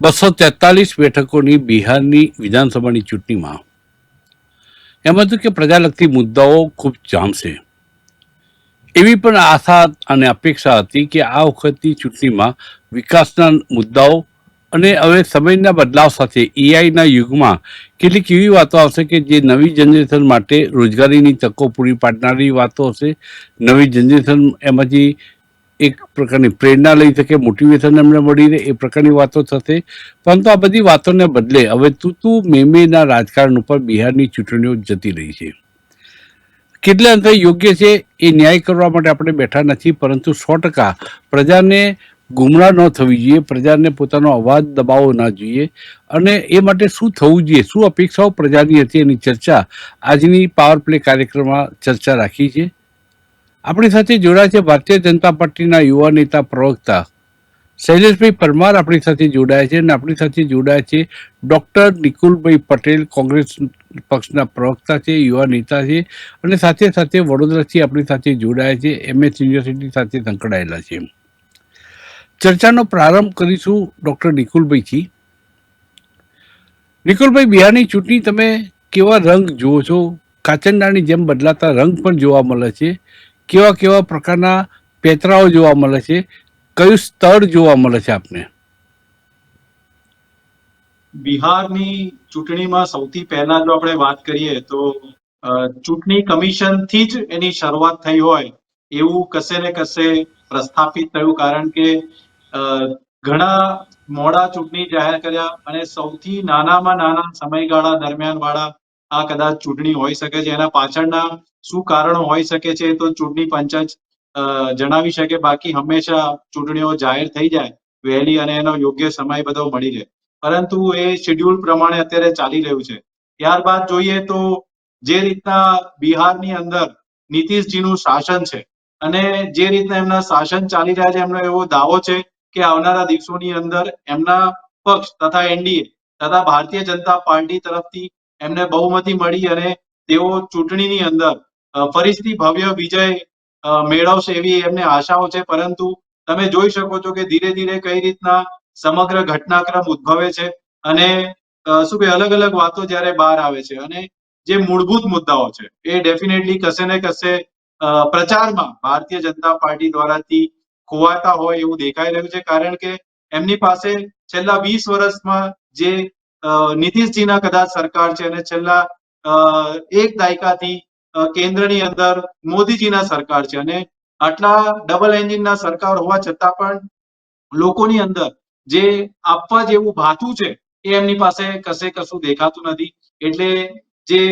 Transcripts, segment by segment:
બસો તેતાલીસ બેઠકોની બિહારની વિધાનસભાની ચૂંટણીમાં એમ હતું કે પ્રજાલક્ષી મુદ્દાઓ ખૂબ જામશે. એવી પણ આશા અને અપેક્ષા હતી કે આ વખતની ચૂંટણીમાં વિકાસના મુદ્દાઓ અને હવે સમયના બદલાવ સાથે એઆઈના યુગમાં કેટલીક એવી વાતો આવશે કે જે નવી જનરેશન માટે રોજગારીની તકો પૂરી પાડનારી વાતો હશે. નવી જનરેશન એમાંથી એક પ્રકારની પ્રેરણા લઈ શકે મોટિવેશન એમને મળી રહે, એ પ્રકારની વાતો થશે પરંતુ આ બધી વાતોને બદલે હવે તું તું મેમેના રાજકારણ ઉપર બિહારની ચૂંટણીઓ જતી રહી છે. કેટલે અંશે યોગ્ય છે એ ન્યાય કરવા માટે આપણે બેઠા નથી, પરંતુ સો ટકા પ્રજાને ગુમરાહ ન થવી જોઈએ, પ્રજાને પોતાનો અવાજ દબાવવો ના જોઈએ. અને એ માટે શું થવું જોઈએ, શું અપેક્ષાઓ પ્રજાની હતી એની ચર્ચા? આજની પાવર પ્લે કાર્યક્રમમાં ચર્ચા રાખી છે. આપણી સાથે જોડાયા છે ભારતીય જનતા પાર્ટીના યુવા નેતા પ્રવક્તા શૈલેષભાઈ પરમાર આપણી સાથે જોડાયા છે અને આપણી સાથે જોડાયા છે ડૉક્ટર નિકુલભાઈ પટેલ, કોંગ્રેસ પક્ષના પ્રવક્તા છે, યુવા નેતા છે અને સાથે સાથે વડોદરાથી આપણી સાથે જોડાયા છે, એમએસ યુનિવર્સિટી સાથે સંકળાયેલા છે. ચર્ચાનો પ્રારંભ કરીશું ડૉક્ટર નિકુલભાઈથી. નિકુલભાઈ, બિહારની ચૂંટણી તમે કેવા રંગ જુઓ છો? કાચંડાની જેમ બદલાતા રંગ પણ જોવા મળે છે. કેવા કેવા પ્રકારના પેતરાઓ જોવા મળે છે? કયું સ્થળ જોવા મળે છે આપને? બિહારની ચૂંટણીમાં સૌથી પહેલા જો આપણે વાત કરીએ તો ચૂંટણી કમિશનથી જ એની શરૂઆત થઈ હોય એવું કશે ને કશે પ્રસ્થાપિત થયું, કારણ કે ઘણા મોડા ચૂંટણી જાહેર કર્યા અને સૌથી નાનામાં નાના સમયગાળા દરમિયાન વાળા આ કદાચ ચૂંટણી હોઈ શકે છે. એના પાછળના શું કારણો હોઈ શકે છે તો ચૂંટણી પંચ જ જણાવી શકે. બાકી હંમેશા ચૂંટણીઓ જાહેર થઈ જાય, વહેલી અને એનો યોગ્ય સમય બધો મળી રહે. પરંતુ એ શેડ્યુલ પ્રમાણે અત્યારે ચાલી રહ્યું છે. ત્યારબાદ જોઈએ તો જે રીતના બિહારની અંદર નીતિશજીનું શાસન છે અને જે રીતના એમના શાસન ચાલી રહ્યા છે, એમનો એવો દાવો છે કે આવનારા દિવસોની અંદર એમના પક્ષ તથા એનડીએ તથા ભારતીય જનતા પાર્ટી તરફથી એમને બહુમતી મળી અને તેઓ ચૂંટણીની અંદર ફરીથી ભવ્ય વિજય મેળવશે એવી એમને આશાઓ છે. પરંતુ તમે જોઈ શકો છો કે ધીરે ધીરે કઈ રીતના સમગ્ર ઘટનાક્રમ ઉદ્ભવે છે અને શું કે અલગ અલગ વાતો જ્યારે બહાર આવે છે અને જે મૂળભૂત મુદ્દાઓ છે એ ડેફિનેટલી કશે ને કશે પ્રચારમાં ભારતીય જનતા પાર્ટી દ્વારાથી ખોવાતા હોય એવું દેખાઈ રહ્યું છે. કારણ કે એમની પાસે છેલ્લા વીસ વર્ષમાં જે નીતિશજીના કદાચ સરકાર છે અને છેલ્લા એક દાયકાથી કેન્દ્રની અંદર મોદીજીના સરકાર છે અને આટલા ડબલ એન્જિનના સરકાર હોવા છતાં પણ લોકોની અંદર જે આપવા જેવું ભાથું છે એ એમની પાસે કશે કશું દેખાતું નથી. એટલે જે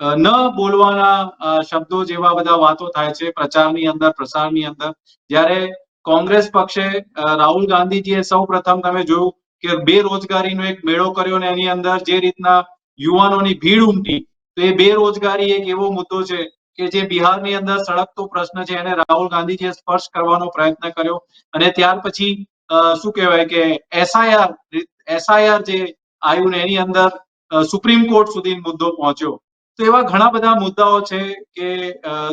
ન બોલવાના શબ્દો જેવા બધા વાતો થાય છે પ્રચારની અંદર, પ્રસારની અંદર. જ્યારે કોંગ્રેસ પક્ષે રાહુલ ગાંધીજીએ સૌ પ્રથમ તમે જોયું કે બેરોજગારીનો એક મેળો કર્યો ને એની અંદર જે રીતના યુવાનોની ભીડ ઉમટી, તો એ બેરોજગારી એક એવો મુદ્દો છે કે જે બિહારની અંદર સળગતો પ્રશ્ન છે. એને રાહુલ ગાંધીજીએ સ્પર્શ કરવાનો પ્રયત્ન કર્યો અને ત્યાર પછી શું કહેવાય કે એસઆઈઆર એસઆઈઆર જે આવ્યું ને એની અંદર સુપ્રીમ કોર્ટ સુધી મુદ્દો પહોંચ્યો. તો એવા ઘણા બધા મુદ્દાઓ છે કે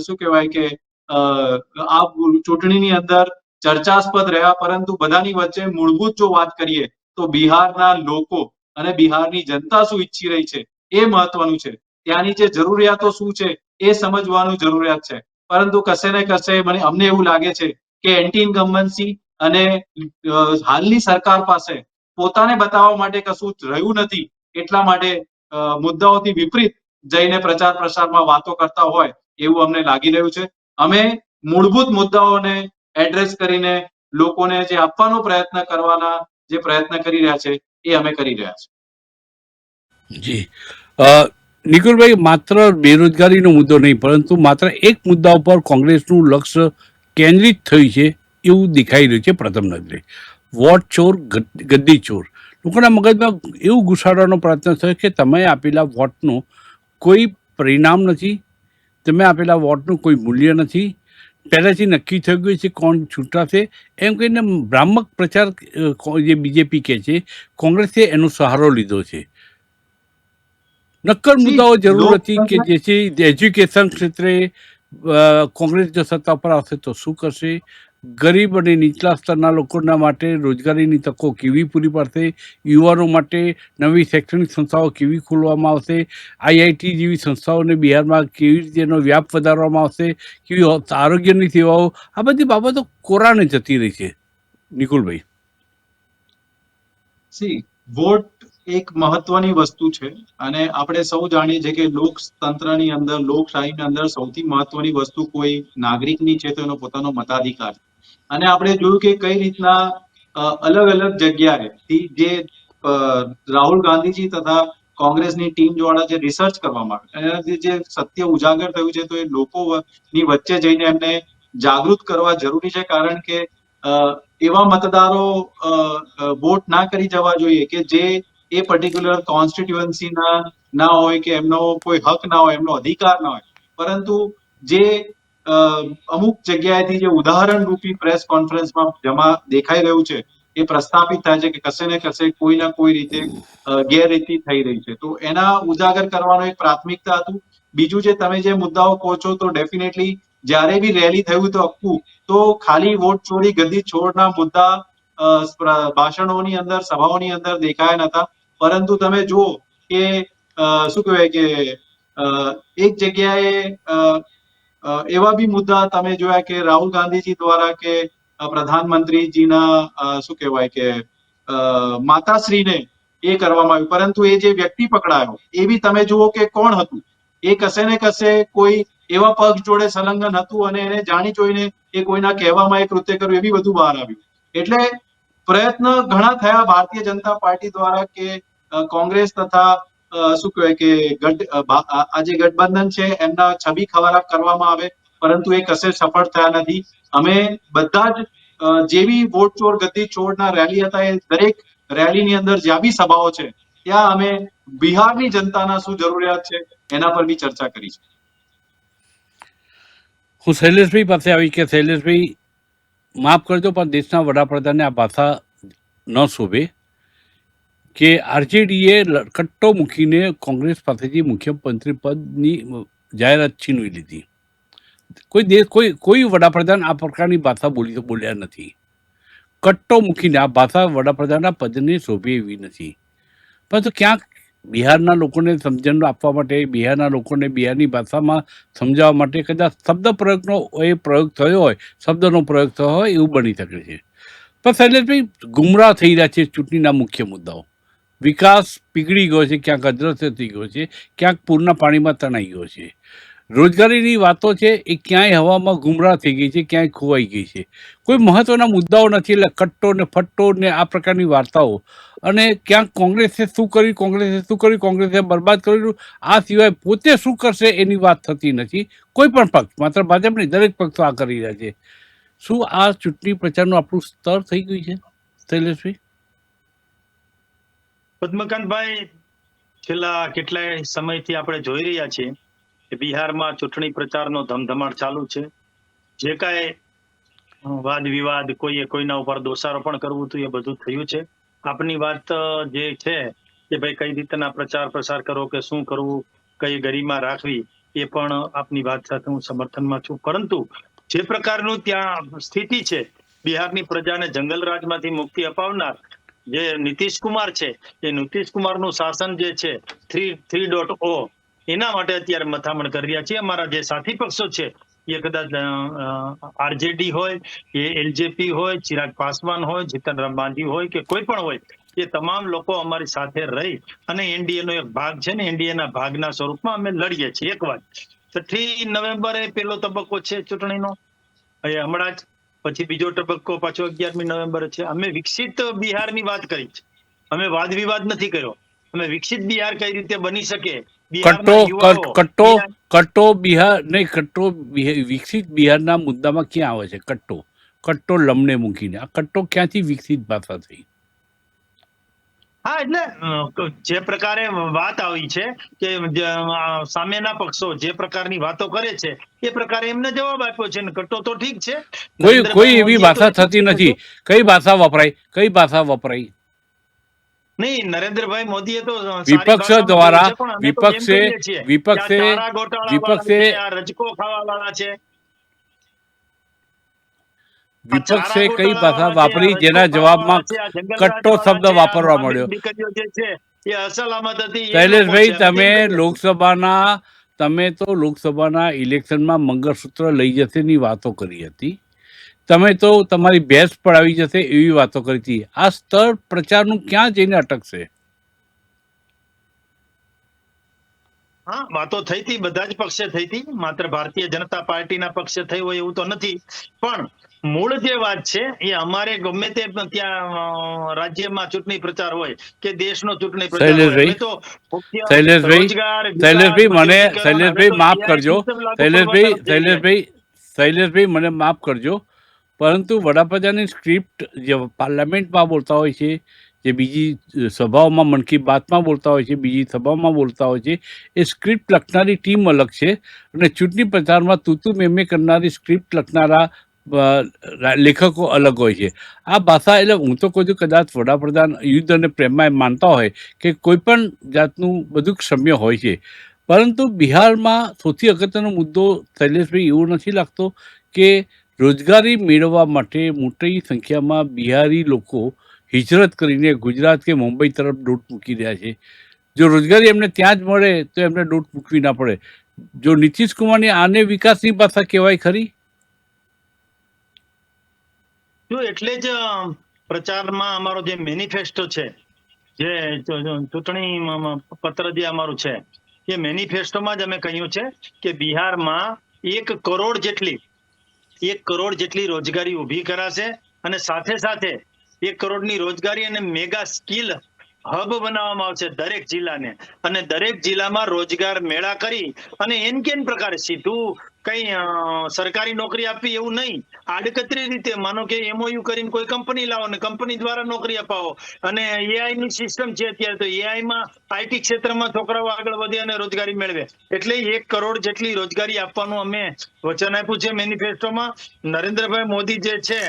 શું કહેવાય કે આ ચૂંટણીની અંદર ચર્ચાસ્પદ રહ્યા, પરંતુ બધાની વચ્ચે મૂળભૂત જો વાત કરીએ તો બિહારના લોકો અને બિહારની જનતા શું ઈચ્છી રહી છે? એ મહત્વનું છે. ત્યાંની જે જરૂરિયાતો શું છે? એ સમજવાનું જરૂરિયાત છે. પરંતુ કશે ને કશે મને અમને એવું લાગે છે કે એન્ટી ઇન્કમ્બન્સી અને હાલની સરકાર પાસે પોતાને બતાવવા માટે કશું રહ્યું નથી. એટલા માટે મુદ્દાઓથી વિપરીત જઈને પ્રચાર પ્રસારમાં વાતો કરતા હોય એવું અમને લાગી રહ્યું છે. અમે મૂળભૂત મુદ્દાઓને એડ્રેસ કરીને લોકોને જે આપવાનો પ્રયત્ન કરવાના જે પ્રયત્ન કરી રહ્યા છે, એ અમે કરી રહ્યા છીએ. જી. નિકુલભાઈ, માત્ર બેરોજગારીનો મુદ્દો નહીં, પરંતુ માત્ર એક મુદ્દા ઉપર કોંગ્રેસનું લક્ષ્ય કેન્દ્રિત થયું છે એવું દેખાઈ રહ્યું છે પ્રથમ નજરે. વોટ ચોર ગદ્દી ચોર. લોકોના મગજમાં એવું ઘુસાડવાનો પ્રયત્ન થયો કે તમે આપેલા વોટનું કોઈ પરિણામ નથી, તમે આપેલા વોટનું કોઈ મૂલ્ય નથી પહેલાંથી નક્કી થઈ ગયું છે કોણ છૂટાશે એમ કહીને ભ્રામક પ્રચાર જે બીજેપી કહે છે કોંગ્રેસે એનો સહારો લીધો છે. નક્કર મુદ્દાઓ જરૂર હતી કે જેથી એજ્યુકેશન ક્ષેત્રે કોંગ્રેસ જો સત્તા પર આવશે તો શું કરશે? ગરીબ અને નીચલા સ્તરના લોકોના માટે રોજગારીની તકો કેવી પૂરી પાડશે? યુવાનો માટે નવી શૈક્ષણિક સંસ્થાઓ કેવી ખોલવામાં આવશે? આઈઆઈટી જેવી સંસ્થાઓને બિહારમાં કેવી રીતે એનો વ્યાપ વધારવામાં આવશે? કેવી આરોગ્યની સેવાઓ? આ બધી બાબતો કોરાને જતી રહી છે. નિકુલભાઈ. સી, વોટ એક મહત્વની વસ્તુ છે અને આપણે સૌ જાણીએ છીએ કે લોકતંત્રની અંદર, લોકશાહીની અંદર સૌથી મહત્વની વસ્તુ કોઈ નાગરિકની છે તો એનો પોતાનો મતાધિકાર છે. અને આપણે જોયું કે કઈ રીતના અલગ અલગ જગ્યાએ જે રાહુલ ગાંધીજી તથા કોંગ્રેસની ટીમ દ્વારા જે રિસર્ચ કરવામાં આવે જે સત્ય ઉજાગર થયું છે, તો એ લોકોની વચ્ચે જઈને એમને જાગૃત કરવા જરૂરી છે, કારણ કે એવા મતદારો વોટ ના કરી જવા જોઈએ કે જે એ પર્ટિક્યુલર કોન્સ્ટિટ્યુઅન્સીના ના હોય કે એમનો કોઈ હક ના હોય, એમનો અધિકાર ના હોય. પરંતુ જે અમુક જગ્યાએથી જે ઉદાહરણ રૂપી પ્રેસ કોન્ફરન્સમાં જમા દેખાઈ રહ્યું છે, એ પ્રસ્થાપિત થાય છે કે કશે ને કશે કોઈ ના કોઈ રીતે ગેરરીતિ થઈ રહી છે. તો એના ઉજાગર કરવાનો એક પ્રાથમિકતા હતું. બીજું જે તમે જે મુદ્દાઓ કહો છો, તો ડેફિનેટલી જ્યારે બી રેલી થયું તો અક્કું તો ખાલી વોટ ચોરી ગદ્દી છોડના મુદ્દા ભાષણોની અંદર, સભાઓની અંદર દેખાયા નતા. પરંતુ તમે જુઓ કે શું કહેવાય કે એક જગ્યાએ એવા બી મુદ્દા તમે જોયા કે રાહુલ ગાંધીજી દ્વારા કે પ્રધાનમંત્રીજીના શું કહેવાય કે માતાશ્રીને એ કરવામાં આવ્યું. પરંતુ એ જે વ્યક્તિ પકડાયો, એ બી તમે જુઓ કે કોણ હતું? એ કશે ને કશે કોઈ એવા પગ જોડે સંલગ્ન હતું અને એને જાણી જોઈને એ કોઈના કહેવામાં એ કૃત્ય કર્યું, એ બી બધું બહાર આવ્યું. એટલે પ્રયત્ન ઘણા થયા ભારતીય જનતા પાર્ટી દ્વારા કે કોંગ્રેસ તથા શું કહેવાય કે ગઠ આ જે ગઠબંધન છે, એમના છબી ખરાબ કરવામાં આવે, પરંતુ એ કશે સફળ થયા નથી. અમે બધા જ જેવી વોટ ચોર ગતિ ચોરના રેલી હતા, એ દરેક રેલીની અંદર જ્યાં બી સભાઓ છે, ત્યાં અમે બિહારની જનતાના શું જરૂરિયાત છે, એના પર બી ચર્ચા કરી છે. હું શૈલેષભાઈ પાસે આવી કે શૈલેષભાઈ, માફ કરજો, પણ દેશના વડાપ્રધાને આ ભાષા ન શોભે. કે આરજેડીએ કટ્ટો મૂકીને કોંગ્રેસ પાસેથી મુખ્યમંત્રી પદની જાહેરાત છીનવી લીધી. કોઈ દેશ, કોઈ કોઈ વડાપ્રધાન આ પ્રકારની ભાષા બોલી બોલ્યા નથી. કટ્ટો મૂકીને આ ભાષા વડાપ્રધાનના પદને શોભે એવી નથી. પરંતુ ક્યાંક બિહારના લોકોને સમજણ આપવા માટે, બિહારના લોકોને બિહારની ભાષામાં સમજાવવા માટે કદાચ શબ્દ પ્રયોગનો એ પ્રયોગ થયો હોય, શબ્દનો પ્રયોગ થયો હોય એવું બની શકે છે. પણ શૈલેષભાઈ, ગુમરાહ થઈ રહ્યા છે ચૂંટણીના મુખ્ય મુદ્દાઓ. વિકાસ પીગળી ગયો છે, ક્યાંક અદ્રશ્ય થઈ ગયો છે, ક્યાંક પૂરના પાણીમાં તણાઈ ગયો છે. રોજગારીની વાતો છે, એ ક્યાંય હવામાં ગુમરાહ થઈ ગઈ છે, ક્યાંય ખોવાઈ ગઈ છે. કોઈ મહત્વના મુદ્દાઓ નથી, એટલે કટ્ટો ને ફટ્ટો ને આ પ્રકારની વાર્તાઓ. અને ક્યાંક કોંગ્રેસે શું કર્યું, કોંગ્રેસે શું કર્યું, કોંગ્રેસે બરબાદ કર્યું, આ સિવાય પોતે શું કરશે એની વાત થતી નથી, કોઈ પણ પક્ષ, માત્ર ભાજપ દરેક પક્ષો આ કરી રહ્યા છે. શું આ ચૂંટણી પ્રચારનું આપણું સ્તર થઈ ગયું છે, શૈલેષભાઈ? પદ્મકાંતભાઈ છેલ્લા કેટલાય સમયથી આપણે જોઈ રહ્યા છીએ કે બિહારમાં ચૂંટણી પ્રચારનો ધમધમાટ ચાલુ છે. જે કાંઈ વાદ વિવાદ કોઈએ કોઈના ઉપર દોષારોપણ કરવું હતું એ બધું થયું છે. આપની વાત જે છે કે ભાઈ કઈ રીતના પ્રચાર પ્રસાર કરવો કે શું કરવું, કઈ ગરિમા રાખવી, એ પણ આપની વાત સાથે હું સમર્થનમાં છું. પરંતુ જે પ્રકારનું ત્યાં સ્થિતિ છે, બિહારની પ્રજાને જંગલ રાજમાંથી મુક્તિ અપાવનાર જે નીતિશ કુમાર છે, એ નીતિશ કુમારનું શાસન જે છે થ્રી થ્રી ડોટ ઓ એના માટે અત્યારે મથામણ કરી રહ્યા છીએ. અમારા જે સાથી પક્ષો છે, એ કદાચ આરજેડી હોય, એ એલજેપી હોય, ચિરાગ પાસવાન હોય જીતન રામ માંઝી હોય કે કોઈ પણ હોય, એ તમામ લોકો અમારી સાથે રહી અને એનડીએ નો એક ભાગ છે ને એનડીએ ના ભાગના સ્વરૂપમાં અમે લડીએ છીએ. એક વાત. થ્રી નવેમ્બરે પેલો તબક્કો છે ચૂંટણીનો. હમણાં જ પછી બીજો તબક્કો પાછો અગિયારમી નવેમ્બર છે. અમે વિકસિત બિહારની વાત કરી છે. અમે વાદ વિવાદ નથી કર્યો. અમે વિકસિત બિહાર કઈ રીતે બની શકે? કટ્ટો કટ્ટો બિહાર- કટ્ટો બિહાર નહીં કટ્ટો વિકસિત બિહારના મુદ્દામાં ક્યાં આવે છે? કટ્ટો. કટ્ટો લમને મૂકીને. આ કટ્ટો ક્યાંથી વિકસિત ભાષા થઈ? હા એટલે જે પ્રકારે વાત આવી છે કે સામેના પક્ષો જે પ્રકારની વાતો કરે છે એ પ્રકારે એમને જવાબ આપ્યો છે ને કટ્ટો તો ઠીક છે. કોઈ કોઈ એવી ભાષા થતી નથી. કઈ ભાષા વપરાય? કઈ ભાષા વપરાય? નહીં નરેન્દ્રભાઈ મોદીએ તો વિપક્ષ દ્વારા વિપક્ષે વિપક્ષે વિપક્ષે રજકો ખાવા વાળા છે વિપક્ષે કઈ ભાષા વાપરી જેના જવાબમાં કટ્ટો શબ્દ વાપરવા મળ્યો. શૈલેષભાઈ તમે લોકસભાના તમે તો લોકસભાના ઇલેક્શનમાં મંગળસૂત્ર લઈ જશેની વાતો કરી હતી. તમે તો તમારી ભેંસ પડાવી જશે એવી વાતો કરી હતી. આ સ્તર પ્રચારનું ક્યાં જઈને અટકશે? હા વાતો થઈ હતી બધા જ પક્ષે થઈ હતી. માત્ર ભારતીય જનતા પાર્ટીના પક્ષે થઈ હોય એવું તો નથી. પણ મૂળ જે વાત છે એ અમારે ગમે તે ત્યાં રાજ્યમાં ચૂંટણી પ્રચાર હોય કે દેશનો ચૂંટણી પ્રચાર શૈલેષભાઈ, તો શૈલેષભાઈ, શૈલેષભાઈ મને શૈલેષભાઈ માફ કરજો. શૈલેષભાઈ. શૈલેષભાઈ શૈલેષભાઈ મને માફ કરજો. પરંતુ વડાપ્રધાનની સ્ક્રિપ્ટ જે પાર્લામેન્ટમાં બોલતા હોય છે જે બીજી સભાઓમાં મન કી બાતમાં બોલતા હોય છે બીજી સભામાં બોલતા હોય છે એ સ્ક્રિપ્ટ લખનારી ટીમ અલગ છે. અને ચૂંટણી પ્રચારમાં તૂતુ મેમે કરનારી સ્ક્રિપ્ટ લખનારા લેખકો અલગ હોય છે. આ ભાષા એટલે હું તો કહું છું કદાચ વડાપ્રધાન યુદ્ધ અને પ્રેમમાં એમ માનતા હોય કે કોઈ પણ જાતનું બધું ક્ષમ્ય હોય છે. પરંતુ બિહારમાં સૌથી અગત્યનો મુદ્દો શૈલેષભાઈ એવું નથી લાગતો કે રોજગારી મેળવવા માટે મોટી સંખ્યામાં બિહારી લોકો હિજરત કરીને ગુજરાત કે મુંબઈ તરફ દોટ મૂકી રહ્યા છે. જો રોજગારી એમને ત્યાં જ મળે તો એમને દોટ મૂકવી ના પડે. જો નીતિશ કુમારની આને વિકાસની ભાષા કહેવાય ખરી? જો એટલે જ પ્રચારમાં અમારો જે મેનિફેસ્ટો છે, જે ચૂંટણી પત્ર જે અમારું છે, એ મેનિફેસ્ટોમાં જ અમે કહ્યું છે કે બિહારમાં એક કરોડ જેટલી, એક કરોડ જેટલી રોજગારી ઊભી કરાશે અને સાથે સાથે એક કરોડની રોજગારી અને મેગા સ્કિલ હબ બનાવવામાં આવશે દરેક જિલ્લાને. અને દરેક જિલ્લામાં રોજગાર મેળા કરી અને એન કેન પ્રકારે સીધું કઈ સરકારી નોકરી આપવી એવું નહીં. આડકતરી રીતે માનો કે એમઓયુ કરીને કોઈ કંપની લાવો ને કંપની દ્વારા નોકરી અપાવો. અને એઆઈ ની સિસ્ટમ છે અત્યારે તો એઆઈ માં આઈટી ક્ષેત્રમાં છોકરાઓ આગળ વધે અને રોજગારી મેળવે. એટલે એક કરોડ જેટલી રોજગારી આપવાનું અમે વચન આપ્યું છે મેનિફેસ્ટોમાં નરેન્દ્રભાઈ મોદી જે છે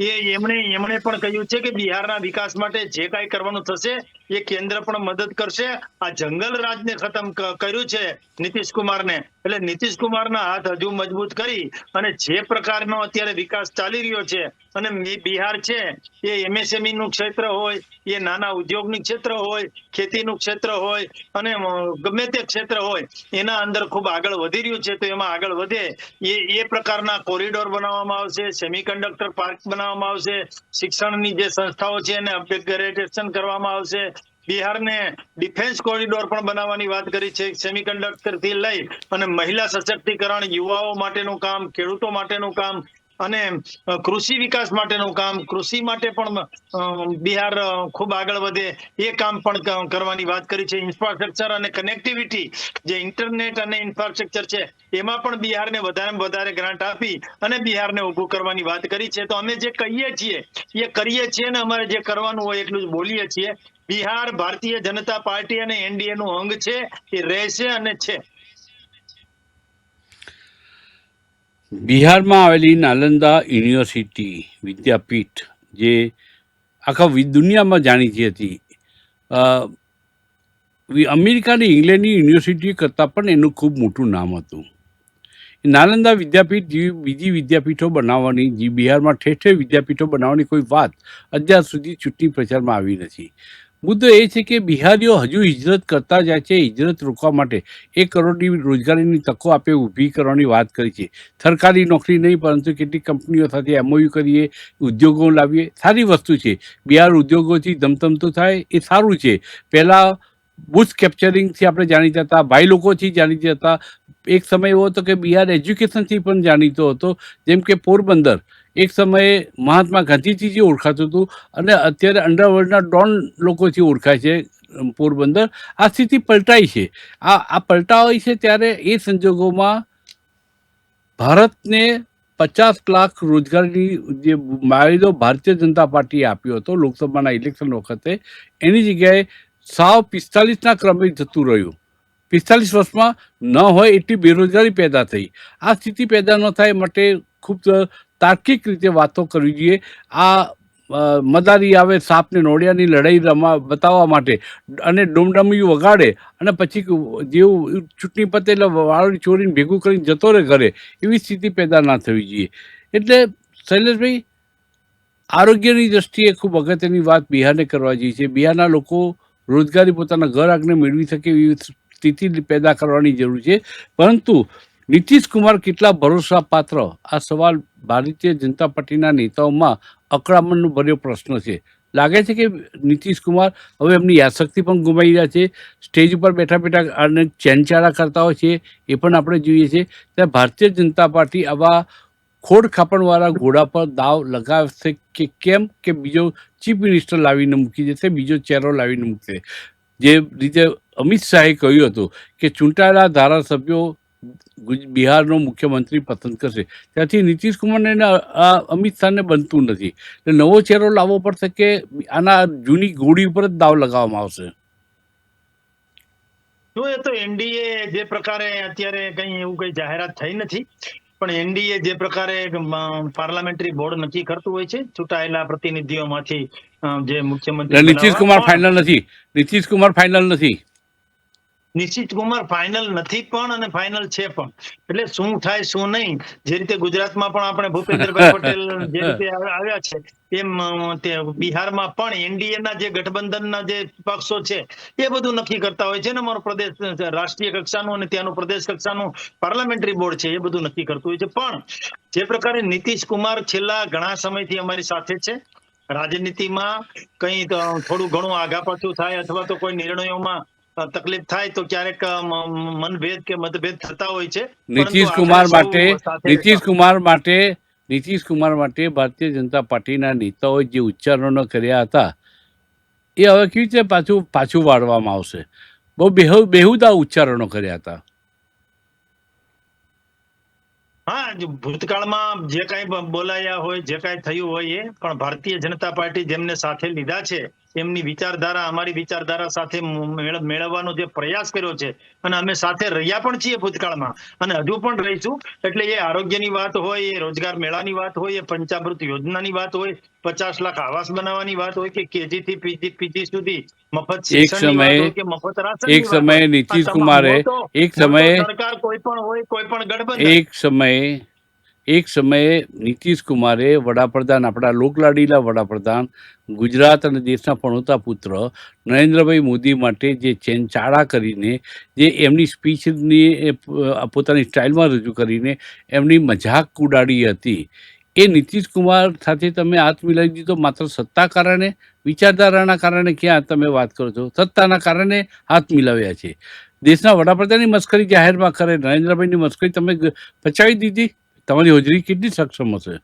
એ એમણે એમણે પણ કહ્યું છે કે બિહારના વિકાસ માટે જે કાંઈ કરવાનું થશે, એ કેન્દ્ર પણ મદદ કરશે. આ જંગલ રાજને ખતમ કર્યું છે નીતિશ કુમારને. એટલે નીતિશ કુમારના હાથ હજુ મજબૂત કરી અને જે પ્રકારનો અત્યારે વિકાસ ચાલી રહ્યો છે અને બિહાર છે, એ એમએસએમઈ નું ક્ષેત્ર હોય એ નાના ઉદ્યોગનું ક્ષેત્ર હોય, ખેતીનું ક્ષેત્ર હોય અને ગમે તે ક્ષેત્ર હોય, એના અંદર ખૂબ આગળ વધી રહ્યું છે, તો એમાં આગળ વધે. એ એ પ્રકારના કોરિડોર બનાવવામાં આવશે, સેમિકન્ડક્ટર પાર્ક બનાવવામાં આવશે, શિક્ષણની જે સંસ્થાઓ છે એને અપગ્રેડેશન કરવામાં આવશે. બિહારને ડિફેન્સ કોરિડોર પણ બનાવવાની વાત કરી છે સેમિકન્ડક્ટરથી લઈ અને મહિલા સશક્તિકરણ યુવાઓ માટેનું કામ, ખેડૂતો માટેનું કામ અને કૃષિ વિકાસ માટેનું કામ, કૃષિ માટે પણ બિહાર ખૂબ આગળ વધે એ કામ પણ કરવાની વાત કરી છે. ઇન્ફ્રાસ્ટ્રક્ચર અને કનેક્ટિવિટી જે ઇન્ટરનેટ અને ઇન્ફ્રાસ્ટ્રક્ચર છે, એમાં પણ બિહારને વધારે વધારે ગ્રાન્ટ આપી અને બિહારને ઊભું કરવાની વાત કરી છે. તો અમે જે કહીએ છીએ, એ કરીએ છીએ ને અમારે જે કરવાનું હોય એટલું જ બોલીએ છીએ. બિહાર ભારતીય જનતા પાર્ટી અને એનડીએ નું અંગ છે, એ રહેશે અને છે. બિહારમાં આવેલી નાલંદા યુનિવર્સિટી વિદ્યાપીઠ, જે આખા દુનિયામાં જાણીતી હતી. અમેરિકા અને ઇંગ્લેન્ડની યુનિવર્સિટી કરતાં પણ એનું ખૂબ મોટું નામ હતું. નાલંદા વિદ્યાપીઠ બીજી વિદ્યાપીઠો બનાવવાની, જે બિહારમાં ઠેર ઠેર વિદ્યાપીઠો બનાવવાની કોઈ વાત અત્યાર સુધી ચૂંટણી પ્રચારમાં આવી નથી. મુદ્દો એ છે કે બિહારીઓ હજુ હિજરત કરતા જાય છે, હિજરત રોકવા માટે. એક કરોડની રોજગારીની તકો આપે ઊભી કરવાની વાત કરી છે. સરકારી નોકરી નહીં, પરંતુ કેટલીક કંપનીઓ સાથે એમઓયુ કરીએ, ઉદ્યોગો લાવીએ. સારી વસ્તુ છે. બિહાર ઉદ્યોગોથી ધમધમતું થાય, એ સારું છે. પહેલાં બુશ કેપ્ચરિંગથી આપણે જાણીતા હતા, ભાઈ લોકોથી જાણીતા હતા. એક સમય એવો હતો કે બિહાર એજ્યુકેશનથી પણ જાણીતો હતો. જેમ કે પોરબંદર. એક સમયે મહાત્મા ગાંધીજીથી ઓળખાતું હતું અને અત્યારે અંડરવર્લ્ડના ડોન લોકોથી ઓળખાય છે પોરબંદર. આ સ્થિતિ પલટાઈ છે. આ આ પલટાવાય છે ત્યારે એ સંજોગોમાં ભારતને પચાસ લાખ રોજગારની જે માયદો ભારતીય જનતા પાર્ટીએ આપ્યો હતો લોકસભાના ઇલેક્શન વખતે, એની જગ્યાએ સાવ પિસ્તાલીસના ક્રમે જતું રહ્યું. પિસ્તાલીસ વર્ષમાં ન હોય એટલી બેરોજગારી પેદા થઈ. આ સ્થિતિ પેદા ન થાય માટે ખૂબ તાર્કિક રીતે વાતો કરવી જોઈએ. આ મદારી આવે સાપને નોળિયાની લડાઈ રમા બતાવવા માટે અને ડુમડમિયું વગાડે અને પછી જેવું ચૂંટણી પતે એટલે વાળી ચોરીને ભેગું કરીને જતો રહે ઘરે, એવી સ્થિતિ પેદા ના થવી જોઈએ. એટલે શૈલેષભાઈ, આરોગ્યની દ્રષ્ટિએ ખૂબ અગત્યની વાત બિહારને કરવા જોઈએ છે. બિહારના લોકો રોજગારી પોતાના ઘર આગને મેળવી શકે એવી સ્થિતિ પેદા કરવાની જરૂર છે. પરંતુ કુમાર કેટલા ભરોસા પાત્ર આ સવાલ ભારતીય જનતા પાર્ટીના નેતાઓમાં અકળામણનો ભર્યો પ્રશ્ન છે. લાગે છે કે નીતિશ કુમાર હવે એમની યાદશક્તિ પણ ગુમાવી રહ્યા છે. સ્ટેજ ઉપર બેઠા બેઠા અને ચેનચાળા કરતા હોય છે, એ પણ આપણે જોઈએ છીએ ત્યારે ભારતીય જનતા પાર્ટી આવા ખોડ ખાપણવાળા ઘોડા પર દાવ લગાવશે કે કેમ? કે બીજો ચીફ મિનિસ્ટર લાવીને મૂકી દેશે, બીજો ચહેરો લાવીને મૂકશે જે રીતે અમિત શાહે કહ્યું હતું કે ચૂંટાયેલા ધારાસભ્યો બિહારનો મુખ્યમંત્રી પસંદ કરશે. ત્યાંથી નીતિશ કુમારને આ અમિત શાહને બનતું નથી. એટલે નવો ચહેરો લાવવો પડશે કે આના જૂની ગોળી ઉપર જ દાવ લગાવવામાં આવશે? જો એ તો એનડીએ જે પ્રકારે અત્યારે કઈ એવું કઈ જાહેરાત થઈ નથી પણ એનડીએ જે પ્રકારે પાર્લામેન્ટરી બોર્ડ નક્કી કરતું હોય છે ચૂંટાયેલા પ્રતિનિધિઓમાંથી જે મુખ્યમંત્રી નીતિશ કુમાર ફાઇનલ નથી. નીતિશ કુમાર ફાઇનલ નથી. નિશ્ચિત કુમાર ફાઇનલ નથી પણ અને ફાઇનલ છે પણ. એટલે શું થાય, શું નહીં, જે રીતે ગુજરાતમાં પણ આપણે ભૂપેન્દ્રભાઈ પટેલ જે રીતે આવ્યા છે, એમ તે બિહારમાં પણ એનડીએના જે ગઠબંધનના જે પક્ષો છે, એ બધું નક્કી કરતા હોય છે ને અમારો પ્રદેશ, રાષ્ટ્રીય કક્ષાનું અને ત્યાંનું પ્રદેશ કક્ષાનું પાર્લામેન્ટરી બોર્ડ છે, એ બધું નક્કી કરતું હોય છે. પણ જે પ્રકારે નીતિશ કુમાર છેલ્લા ઘણા સમયથી અમારી સાથે છે. રાજનીતિમાં કઈ થોડું ઘણું આઘા પાછું થાય અથવા તો કોઈ નિર્ણયોમાં તકલીફ થાય તો ક્યારેક મનભેદ કે મતભેદ થતા હોય છે. નીતિશ કુમાર માટે નીતિશ કુમાર માટે નીતિશ કુમાર માટે ભારતીય જનતા પાર્ટીના નેતાઓએ જે ઉચ્ચારણો કર્યા હતા એ હવે કેવી રીતે પાછું પાછું વાળવામાં આવશે? બહુ બેહુ બેહુદા ઉચ્ચારણો કર્યા હતા. હા ભૂતકાળમાં જે કાંઈ બોલાયા હોય જે કાંઈ થયું હોય એ પણ ભારતીય જનતા પાર્ટી જેમને સાથે લીધા છે એમની વિચારધારા અમારી વિચારધારા સાથે મેળવવાનો જે પ્રયાસ કર્યો છે અને અમે સાથે રહ્યા પણ છીએ ભૂતકાળમાં અને હજુ પણ રહીશું એટલે એ આરોગ્યની વાત હોય એ રોજગાર મેળાની વાત હોય એ પંચામૃત યોજનાની વાત હોય પચાસ લાખ આવાસ બનાવવાની વાત હોય કે કેજી થી પીજી પીજી સુધી મફત એક સમયે- કે મફત રાશનની એક. સમયે નીતિશ કુમારે એક સમયે સરકાર કોઈ પણ હોય કોઈ પણ ગઠબંધન એક સમયે એક સમયે નીતિશ કુમારે વડાપ્રધાન, આપણા લોકલાડીલા વડાપ્રધાન, ગુજરાત અને દેશના પણોતા પુત્ર નરેન્દ્રભાઈ મોદી માટે જે ચેનચાળા કરીને, જે એમની સ્પીચની પોતાની સ્ટાઇલમાં રજૂ કરીને એમની મજાક ઉડાડી હતી. એ નીતિશ કુમાર સાથે તમે હાથ મિલાવી દીધો, માત્ર સત્તા કારણે? વિચારધારાના કારણે ક્યાં તમે વાત કરો છો? સત્તાના કારણે હાથ મિલાવ્યા છે. દેશના વડાપ્રધાનની મસ્કરી જાહેરમાં કરે નરેન્દ્રભાઈની મસ્કરી તમે પચાવી દીધી? તમારી હોજરી કેટલી સક્ષમ હશે?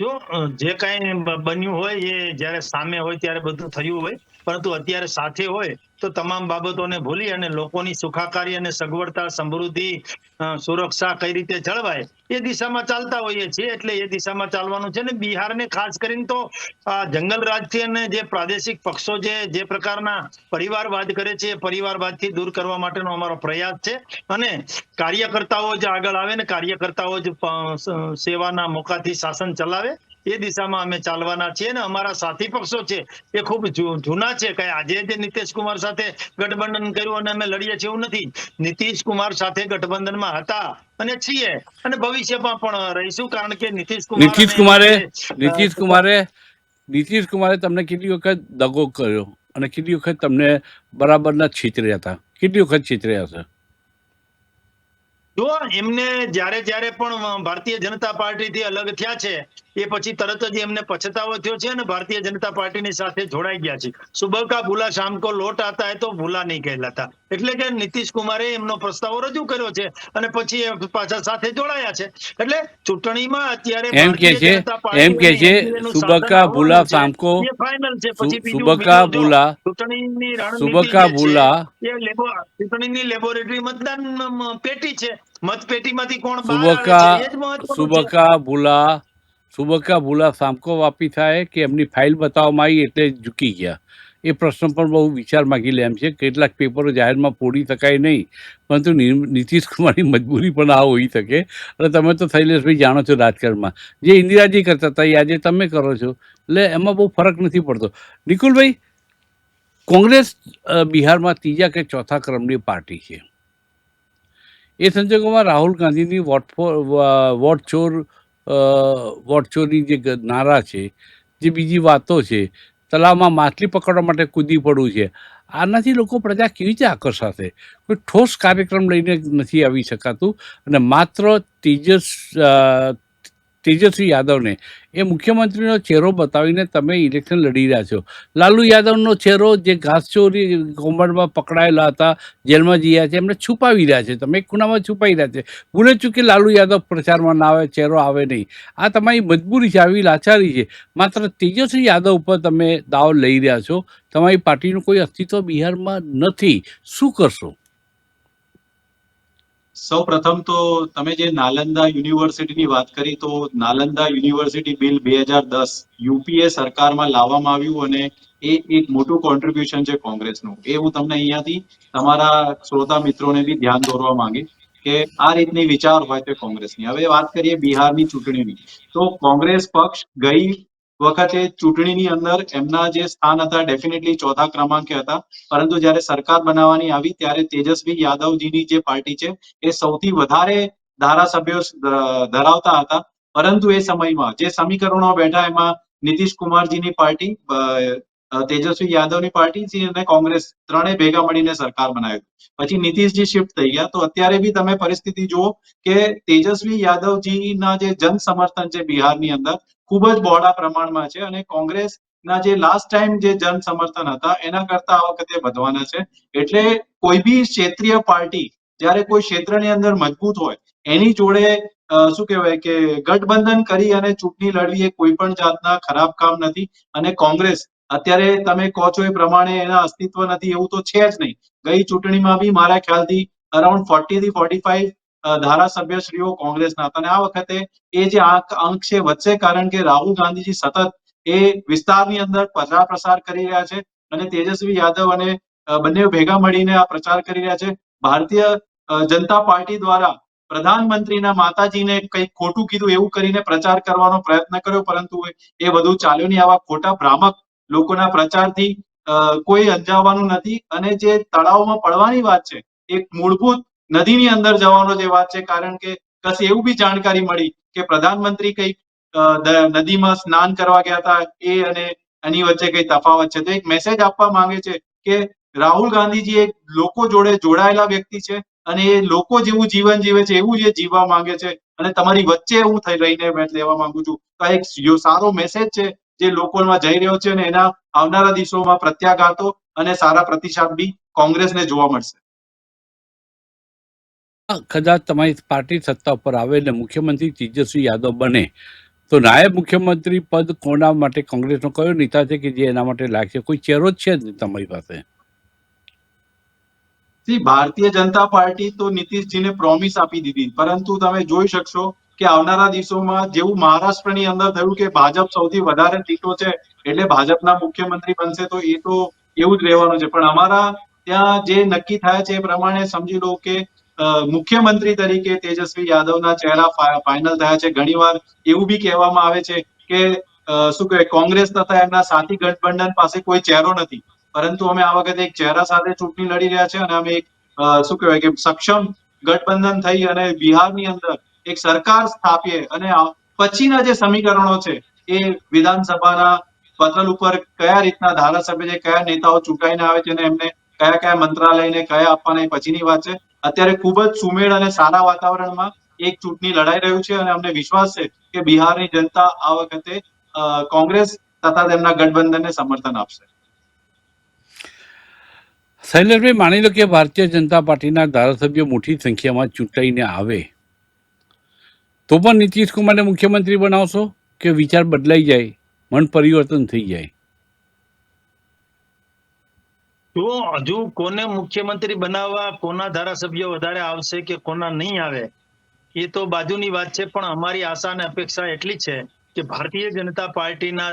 જો જે કાંઈ બન્યું હોય, એ જ્યારે સામે હોય ત્યારે બધું થયું હોય પરંતુ અત્યારે સાથે હોય તો તમામ બાબતોને ભૂલી અને લોકોની સુખાકારી અને સગવડતા, સમૃદ્ધિ સુરક્ષા કઈ રીતે જળવાય એ દિશામાં ચાલતા હોઈએ છીએ એટલે એ દિશામાં ચાલવાનું છે ને બિહારને ખાસ કરીને તો આ જંગલ રાજથી અને જે પ્રાદેશિક પક્ષો જે જે પ્રકારના પરિવારવાદ કરે છે, એ પરિવારવાદથી દૂર કરવા માટેનો અમારો પ્રયાસ છે અને કાર્યકર્તાઓ જ આગળ આવે ને કાર્યકર્તાઓ જ સેવાના મોકાથી શાસન ચલાવે એ દિશામાં અમે ચાલવાના છીએ અને અમારા સાથી પક્ષો છે એ ખૂબ જૂના છે. કઈ આજે જે નીતિશ કુમાર સાથે ગઠબંધન કર્યું અને અમે લડીએ છીએ એવું નથી. નીતિશ કુમાર સાથે ગઠબંધનમાં હતા અને છીએ અને ભવિષ્યમાં પણ રહીશું કારણ કે નીતિશ કુમાર નીતિશ કુમારે નીતિશ કુમારે નીતિશ કુમારે તમને કેટલી વખત દગો કર્યો અને કેટલી વખત તમને બરાબરના છીતર્યા હતા? કેટલી વખત છીતર્યા છે જો એમને જ્યારે જ્યારે પણ ભારતીય જનતા પાર્ટીથી અલગ થયા છે એ પછી તરત જ એમને પછતાવો થયો છે અને ભારતીય જનતા પાર્ટીની સાથે જોડાઈ ગયા છે. સુબહ કા ભૂલા શામ કો લોટ આતા હે તો ભૂલા નહીં કહેલાતા. એટલે કે નીતિશ કુમારે એમનો પ્રસ્તાવ રજૂ કર્યો છે અને પછી એ પાછા સાથે જોડાયા છે. એટલે ચૂંટણીમાં અત્યારે એમ કે છે એમ કે છે NDA સુબહ કા ભૂલા શામ કો ફાઇનલ છે. પછી બીજું- સુબહ કા ભૂલા ચૂંટણીની રણનીતિ સુબહ કા ભૂલા ચૂંટણીની લેબોરેટરી મતદાન પેટી છે. મતપેટીમાંથી કોણ બહાર સુબહ આવે કા છે એ જ મહત્વનું સુબહ કા ભૂલા સુબહ કા ભૂલા સામકો વાપી થાય કે એમની ફાઇલ બતાવવામાં આવી એટલે ઝૂકી ગયા. એ પ્રશ્ન પણ બહુ વિચાર માગી લે એમ છે. કેટલાક પેપરો જાહેરમાં પોડી શકાય નહીં, પરંતુ નીતિશ કુમારની મજબૂરી પણ આ હોઈ શકે. અને તમે તો શૈલેષભાઈ જાણો છો રાજકારણમાં. જે ઇન્દિરાજી કરતા હતા, એ આજે તમે કરો છો. એટલે એમાં બહુ ફરક નથી પડતો. નિકુલભાઈ, કોંગ્રેસ બિહારમાં ત્રીજા કે ચોથા ક્રમની પાર્ટી છે. એ સંજોગોમાં રાહુલ ગાંધીની વોટ ફોર વોટ ચોર વોટ ચોરી જે નારા છે, જે બીજી વાતો છે, તલાવમાં માછલી પકડવા માટે કૂદી પડવું છે, આનાથી લોકો પ્રજા કેવી રીતે આકર્ષાશે કોઈ ઠોસ કાર્યક્રમ લઈને નથી આવી શકાતું અને માત્ર તેજસ તેજસ્વી યાદવને. એ મુખ્યમંત્રીનો ચહેરો બતાવીને તમે ઇલેક્શન લડી રહ્યા છો. લાલુ યાદવનો ચહેરો જે ઘાસચોરી કૌભાંડમાં પકડાયેલા હતા, જેલમાં જયા છે, એમને છુપાવી રહ્યા છે. તમે ખૂણામાં છુપાવી રહ્યા છે. ભૂલે ચૂકે લાલુ યાદવ પ્રચારમાં ના આવે, ચહેરો આવે નહીં. આ તમારી મજબૂરી છે, આવી લાચારી છે. માત્ર તેજસ્વી યાદવ ઉપર તમે દાવ લઈ રહ્યા છો. તમારી પાર્ટીનું કોઈ અસ્તિત્વ બિહારમાં નથી. શું કરશો? સૌ પ્રથમ તો તમે જે નાલંદા યુનિવર્સિટીની વાત કરી, તો નાલંદા યુનિવર્સિટી બિલ બે હજાર દસ યુપીએ સરકારમાં લાવવામાં આવ્યું અને એ એક મોટું કોન્ટ્રીબ્યુશન છે કોંગ્રેસનું. એ હું તમને અહીંયાથી તમારા શ્રોતા મિત્રોને બી ધ્યાન દોરવા માંગી કે આ રીતની વિચાર હોય તે કોંગ્રેસની. હવે વાત કરીએ બિહારની ચૂંટણીની. તો કોંગ્રેસ પક્ષ ગઈ વખતે ચૂંટણીની અંદર એમના જે સ્થાન હતા ડેફિનેટલી ચોથા ક્રમાંકે હતા. પરંતુ જ્યારે સરકાર બનાવવાની આવી, ત્યારે તેજસ્વી યાદવજીની જે પાર્ટી છે, એ સૌથી વધારે ધારાસભ્યો ધરાવતા હતા. પરંતુ એ સમયમાં જે સમીકરણો બેઠા એમાં નીતિશ કુમારજીની પાર્ટી તેજસ્વી યાદવની પાર્ટી અને કોંગ્રેસ ત્રણેય ભેગા મળીને સરકાર બનાવી પછી નીતિશજી શિફ્ટ થઈ ગયા. તો અત્યારે બી તમે પરિસ્થિતિ જુઓ કે તેજસ્વી યાદવજીના જે જન સમર્થન છે બિહારની અંદર ખૂબ જ બહોળા પ્રમાણમાં છે અને કોંગ્રેસના જે લાસ્ટ ટાઈમ જે જન સમર્થન હતા એના કરતા આ વખતે વધવાના છે. એટલે કોઈ બી ક્ષેત્રીય પાર્ટી જ્યારે કોઈ ક્ષેત્રની અંદર મજબૂત હોય, એની જોડે શું કહેવાય કે ગઠબંધન કરી અને ચૂંટણી લડવી એ કોઈ પણ જાતના ખરાબ કામ નથી અને કોંગ્રેસ અત્યારે તમે કહો છો એ પ્રમાણે એના અસ્તિત્વ નથી, એવું તો છે જ નહીં. ગઈ ચૂંટણીમાં બી મારા ખ્યાલથી અરાઉન્ડ ફોર્ટી થી ફોર્ટી ફાઈવ ધારાસભ્યશ્રીઓ કોંગ્રેસના હતા. અને આ વખતે એ જે અંક છે વધશે કારણ કે રાહુલ ગાંધીજી સતત એ વિસ્તારની અંદર પ્રચાર પ્રસાર કરી રહ્યા છે અને તેજસ્વી યાદવ અને બંને ભેગા મળીને આ પ્રચાર કરી રહ્યા છે. ભારતીય જનતા પાર્ટી દ્વારા પ્રધાનમંત્રીના માતાજીને કંઈક ખોટું કીધું એવું કરીને પ્રચાર કરવાનો પ્રયત્ન કર્યો, પરંતુ એ બધું ચાલ્યું નહીં. આવા ખોટા ભ્રામક લોકોના પ્રચારથી કોઈ અંજાવવાનું નથી. અને જે તળાવમાં પડવાની વાત છે, એક મૂળભૂત નદીની અંદર જવાનો જે વાત છે, કારણ કે કશે એવું બી જાણકારી મળી કે પ્રધાનમંત્રી કઈ નદીમાં સ્નાન કરવા ગયા હતા, એ અને એની વચ્ચે કઈ તફાવત છે. તો એક મેસેજ આપવા માંગે છે કે રાહુલ ગાંધીજી એક લોકો જોડે જોડાયેલા વ્યક્તિ છે અને એ લોકો જેવું જીવન જીવે છે, એવું જે જીવવા માંગે છે અને તમારી વચ્ચે હું થઈ રહીને લેવા માંગુ છું. તો આ એક સારો મેસેજ છે જે લોકોમાં જઈ રહ્યો છે અને એના આવનારા દિવસોમાં પ્રત્યાઘાતો અને સારા પ્રતિસાદ બી કોંગ્રેસને જોવા મળશે. કદાચ તમારી પાર્ટી સત્તા ઉપર આવે ને મુખ્યમંત્રી તેજસ્વી યાદવ બને તો નાયબ મુખ્યમંત્રી પદ કોના માટે કોંગ્રેસનો કયો નેતા છે કે જે એના માટે લાગશે? કોઈ ચહેરો જ છે જ તમારી પાસે? ભારતીય જનતા પાર્ટી તો નીતિશજીને પ્રોમિસ આપી દીધી પરંતુ તમે જોઈ શકશો કે આવનારા દિવસોમાં જેવું મહારાષ્ટ્રની અંદર થયું કે ભાજપ સૌથી વધારે સીટો છે, એટલે ભાજપના મુખ્યમંત્રી બનશે, તો એ તો એવું જ રહેવાનું છે. પણ અમારા ત્યાં જે નક્કી થાય છે એ પ્રમાણે સમજી લો કે મુખ્યમંત્રી તરીકે તેજસ્વી યાદવના ચહેરા ફાઇનલ થયા છે. ઘણીવાર એવું બી કહેવામાં આવે છે કે શું કહેવાય, કોંગ્રેસ તથા એમના સાથી ગઠબંધન પાસે કોઈ ચહેરો નથી. પરંતુ અમે આ વખતે એક ચહેરા સાથે ચૂંટણી લડી રહ્યા છે અને અમે એક શું કહેવાય કે સક્ષમ ગઠબંધન થઈ અને બિહારની અંદર એક સરકાર સ્થાપીએ અને પછીના જે સમીકરણો છે, એ વિધાનસભાના પટલ ઉપર કયા રીતના ધારાસભ્ય છે કયા નેતાઓ ચૂંટાઈને આવે છે અને એમને કયા કયા મંત્રાલયને કયા આપવાના પછીની વાત છે. અત્યારે ખૂબ જ સુમેળ અને સારા વાતાવરણમાં એક ચૂંટણી લડાઈ રહ્યું છે અને અમને વિશ્વાસ છે કે બિહારની જનતા આ વખતે કોંગ્રેસ તથા તેમના ગઠબંધનને સમર્થન આપશે. શૈલેષભાઈ માની લો કે ભારતીય જનતા પાર્ટીના ધારાસભ્યો મોટી સંખ્યામાં ચૂંટાઈને આવે. તો પણ નીતિશ કુમારને મુખ્યમંત્રી બનાવશો કે વિચાર બદલાઈ જાય, મન પરિવર્તન થઈ જાય? જો હજુ કોને મુખ્યમંત્રી બનાવવા, કોના ધારાસભ્ય વધારે આવશે કે કોના નહીં આવે, એ તો બાજુની વાત છે, પણ અમારી આશા અને અપેક્ષા એટલી છે કે ભારતીય જનતા પાર્ટીના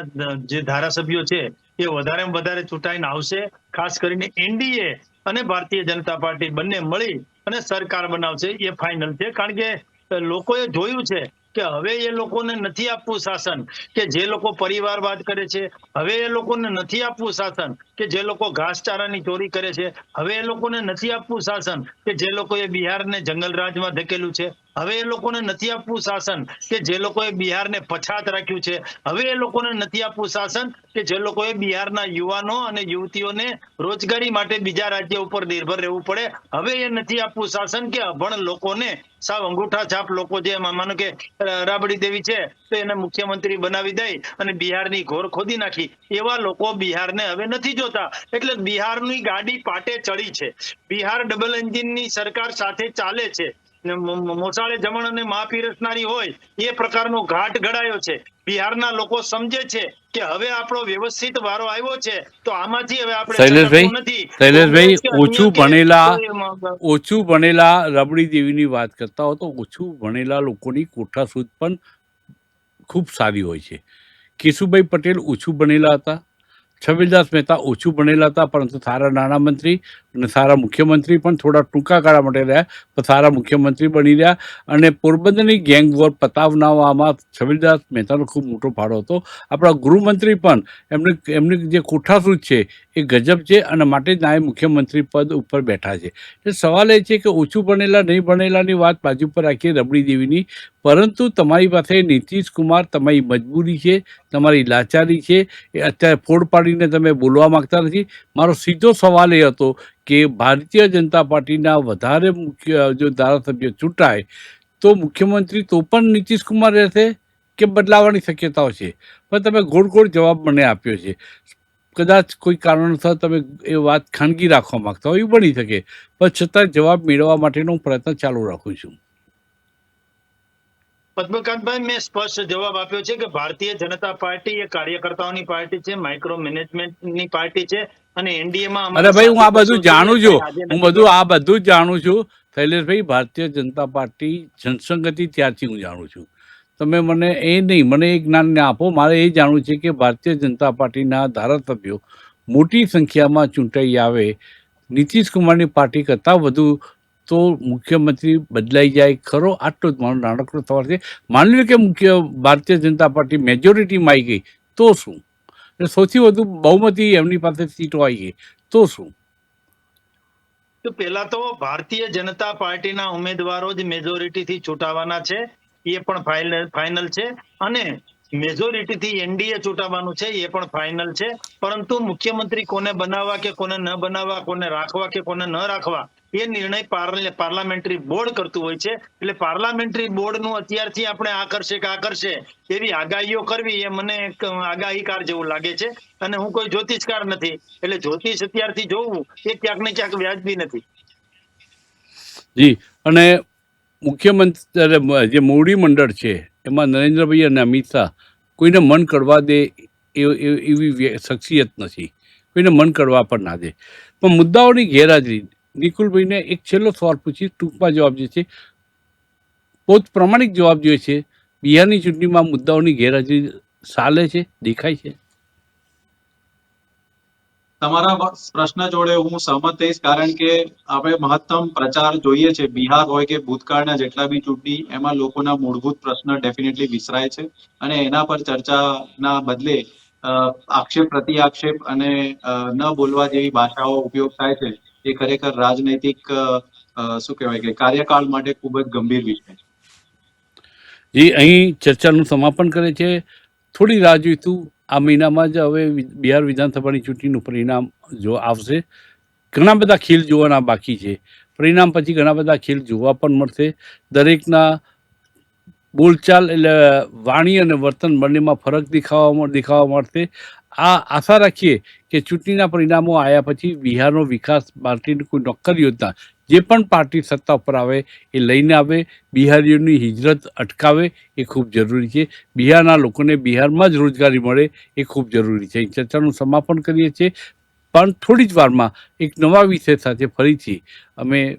જે ધારાસભ્યો છે, એ વધારેમાં વધારે ચૂંટાઈને આવશે, ખાસ કરીને એનડીએ અને ભારતીય જનતા પાર્ટી બંને મળી અને સરકાર બનાવશે, એ ફાઇનલ છે. કારણ કે લોકોએ જોયું છે કે હવે એ લોકોને નથી આપવું શાસન, કે જે લોકો પરિવારવાદ કરે છે, હવે એ લોકોને નથી આપવું શાસન, કે જે લોકો ઘાસચારાની ચોરી કરે છે, હવે એ લોકોને નથી આપવું શાસન, કે જે લોકોએ બિહારને જંગલ રાજમાં ધકેલું છે. હવે એ લોકોને નથી આપવું શાસન કે જે લોકોએ બિહારને પછાત રાખ્યું છે. હવે એ લોકોને નથી આપવું શાસન કે જે લોકોએ બિહારના યુવાનો અને યુવતીઓને રોજગારી માટે બીજા રાજ્ય ઉપર નિર્ભર રહેવું પડે. હવે એ નથી આપવું શાસન કે અભણ લોકોને સાવ અંગૂઠા છાપ લોકો જે માનો કે રાબડી દેવી છે તો એને મુખ્યમંત્રી બનાવી દઈ અને બિહારની ઘોર ખોદી નાખી. એવા લોકો બિહારને હવે નથી જોતા. એટલે બિહારની ગાડી પાટે ચડી છે. બિહાર ડબલ એન્જિનની સરકાર સાથે ચાલે છે. મોસાળે જમણ અને મા પીરસનારી હોય એ પ્રકારનો ઘાટ ઘડાયો છે. બિહારના લોકો સમજે છે કે હવે આપણો વ્યવસ્થિત વારો આવ્યો છે તો આમાંથી હવે આપણે શૈલેષભાઈ, શૈલેષભાઈ, ઓછું ભણેલા- ઓછું ભણેલા રબડી દેવીની વાત કરતા હો તો ઓછું ભણેલા લોકોની કોઠા સૂઝ પણ ખૂબ સારી હોય છે. કેશુભાઈ પટેલ ઓછું ભણેલા હતા? છબીલદાસ મહેતા ઓછું ભણેલા હતા, પરંતુ સારા નાણામંત્રી અને સારા મુખ્યમંત્રી પણ થોડા ટૂંકા ગાળા માટે રહ્યા, પણ સારા મુખ્યમંત્રી બની રહ્યા. અને પોરબંદરની ગેંગ વોર પતાવનાવામાં છબીલદાસ મહેતાનો ખૂબ મોટો ફાળો હતો. આપણા ગૃહમંત્રી પણ એમને, એમની જે કોઠાસૂજ છે એ ગજબ છે અને માટે જ નાયબ મુખ્યમંત્રી પદ ઉપર બેઠા છે. એટલે સવાલ એ છે કે ઓછું ભણેલા, નહીં ભણેલાની વાત બાજુ પર રાખીએ રબડી દેવીની. પરંતુ તમારી પાસે નીતિશ કુમાર તમારી મજબૂરી છે, તમારી લાચારી છે, એ અત્યારે ફોડ પાડીને તમે બોલવા માગતા નથી. મારો સીધો સવાલ એ હતો કે ભારતીય જનતા પાર્ટીના વધારે મુખ્ય જો ધારાસભ્ય ચૂંટાય, તો મુખ્યમંત્રી તો પણ નીતિશ કુમાર રહેશે કે બદલાવાની શક્યતાઓ છે? પણ તમે ગોળ ગોળ જવાબ મને આપ્યો છે. કદાચ કોઈ કારણસર તમે એ વાત ખાનગી રાખવા માંગતા હોય એવું બની શકે. પણ છતાં જવાબ મેળવવા માટેનો પ્રયત્ન ચાલુ રાખું છું. પદ્મકાંતભાઈ મેં સ્પષ્ટ જવાબ આપ્યો છે કે ભારતીય જનતા પાર્ટી એ કાર્યકર્તાઓની પાર્ટી છે માઇક્રો મેનેજમેન્ટની પાર્ટી છે અને એનડીએમાં અરે ભાઈ હું આ બધું જાણું છું. હું બધું આ બધું જ જાણું છું. શૈલેષભાઈ ભારતીય જનતા પાર્ટી જનસંગતિ ત્યારથી હું જાણું છું. તમે મને એ નહીં, મને એ જ્ઞાનને આપો. મારે એ જાણવું છે કે ભારતીય જનતા પાર્ટીના ધારાસભ્યો મોટી સંખ્યામાં ચૂંટાઈ આવે. નીતિશ કુમારની પાર્ટી કરતાં વધુ તો મુખ્યમંત્રી બદલાઈ જાય. ખરો, આટલો જ મારો નાનકડો સવાલ છે. માની લો કે મુખ્ય ભારતીય જનતા પાર્ટી મેજોરિટીમાં આવી ગઈ, તો શું? અને સૌથી વધુ બહુમતી એમની પાસે સીટો આવી ગઈ, તો શું? તો પેલા તો ભારતીય જનતા પાર્ટીના ઉમેદવારો જ મેજોરિટી થી ચૂંટાવાના છે. એ પણ ફાઇનલ છે. અને મેજોરિટી થી એનડીએ ચૂંટાવાનું છે, એ પણ ફાઇનલ છે. પરંતુ મુખ્યમંત્રી કોને બનાવવા કે કોને ન બનાવવા, કોને રાખવા કે કોને ન રાખવા, એ નિર્ણય પાર્લ- પાર્લામેન્ટરી બોર્ડ કરતું હોય છે. એટલે પાર્લામેન્ટરી બોર્ડનું અત્યારથી આપણે આ કરશે કે આ કરશે એવી આગાહીઓ કરવી એ મને એક આગાહીકાર જેવું લાગે છે. અને હું કોઈ જ્યોતિષકાર નથી. એટલે જ્યોતિષ અત્યારથી જોવું એ ક્યાંક ને ક્યાંક વ્યાજબી નથી. જી. અને મુખ્યમંત્રી જે મોવડી મંડળ છે, એમાં નરેન્દ્રભાઈ અને અમિત શાહ કોઈને મન કરવા દે એવી શખ્સિયત નથી. કોઈને મન કરવા પણ ના દે. પણ મુદ્દાઓની ગેરહાજરી. નિકુલભાઈને એક છેલ્લો સવાલ પૂછી ટૂંકમાં જવાબ જે છે, બહુ પ્રમાણિક જવાબ જોઈએ છે, બિહારની ચૂંટણીમાં મુદ્દાઓની ગેરહાજરી ચાલે છે, દેખાય છે? તમારા પ્રશ્ન જોડે હું સહમત થઈશ કારણ કે આપણે મહત્તમ પ્રચાર જોઈએ છે. બિહાર હોય કે ભૂતકાળના જેટલા બી ચૂંટણી, એમાં લોકોના મૂળભૂત પ્રશ્ન ડેફિનેટલી વિસરાય છે અને એના પર ચર્ચાના બદલે આક્ષેપ પ્રતિ આક્ષેપ અને ન બોલવા જેવી ભાષાઓ ઉપયોગ થાય છે. એ ખરેખર રાજનૈતિક શું કહેવાય કે કાર્યકાળ માટે ખૂબ જ ગંભીર વિષય છે. એ અહીં ચર્ચાનું સમાપન કરે છે. થોડી રાહ જોઈતું આ મહિનામાં જ હવે બિહાર વિધાનસભાની ચૂંટણીનું પરિણામ જો આવશે, ઘણા બધા ખેલ જોવાના બાકી છે. પરિણામ પછી ઘણા બધા ખેલ જોવા પણ મળશે. દરેકના બોલચાલ એટલે વાણી અને વર્તન બંનેમાં ફરક દેખાવા દેખાવા મળશે. આ આશા રાખીએ કે ચૂંટણીના પરિણામો આવ્યા પછી બિહારનો વિકાસ પાર્ટીની કોઈ નોકર યોજના જે પણ પાર્ટી સત્તા ઉપર આવે એ લઈને આવે, બિહારીઓની હિજરત અટકાવે એ ખૂબ જરૂરી છે. બિહારના લોકોને બિહારમાં જ રોજગારી મળે એ ખૂબ જરૂરી છે. ચર્ચાનું સમાપન કરીએ છીએ. પણ થોડી જ વારમાં એક નવા વિષય સાથે ફરીથી અમે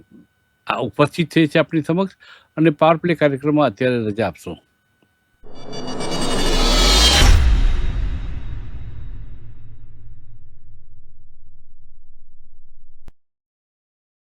આ ઉપસ્થિત થઈએ છીએ આપણી સમક્ષ અને પાવર પ્લે કાર્યક્રમમાં અત્યારે રજા આપશો.